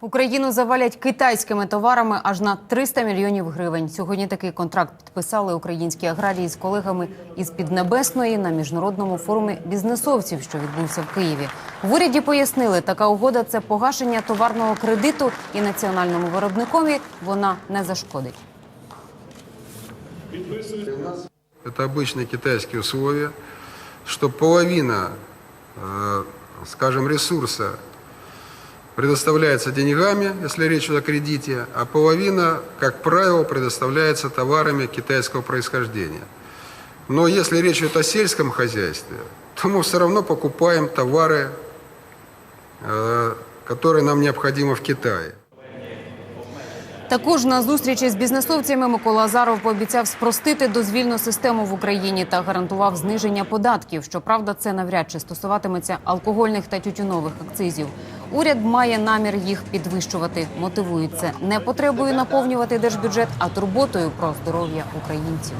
Україну завалять китайськими товарами аж на 300 мільйонів гривень. Сьогодні такий контракт підписали українські аграрії з колегами із Піднебесної на міжнародному форумі бізнесовців, що відбувся в Києві. В уряді пояснили, така угода це погашення товарного кредиту і національному виробникові вона не зашкодить. Это обычные китайские условия, что половина, э, скажем, ресурса предоставляется деньгами, если речь идет о кредите, а половина, как правило, предоставляется товарами китайского происхождения. Но если речь идет о сельском хозяйстве, то мы все равно покупаем товары, э, которые нам необходимы в Китае. Також на зустрічі з бізнесовцями Микола Азаров пообіцяв спростити дозвільну систему в Україні та гарантував зниження податків. Щоправда, це навряд чи стосуватиметься алкогольних та тютюнових акцизів. Уряд має намір їх підвищувати. Мотивують це не потребою наповнювати держбюджет, а турботою про здоров'я українців.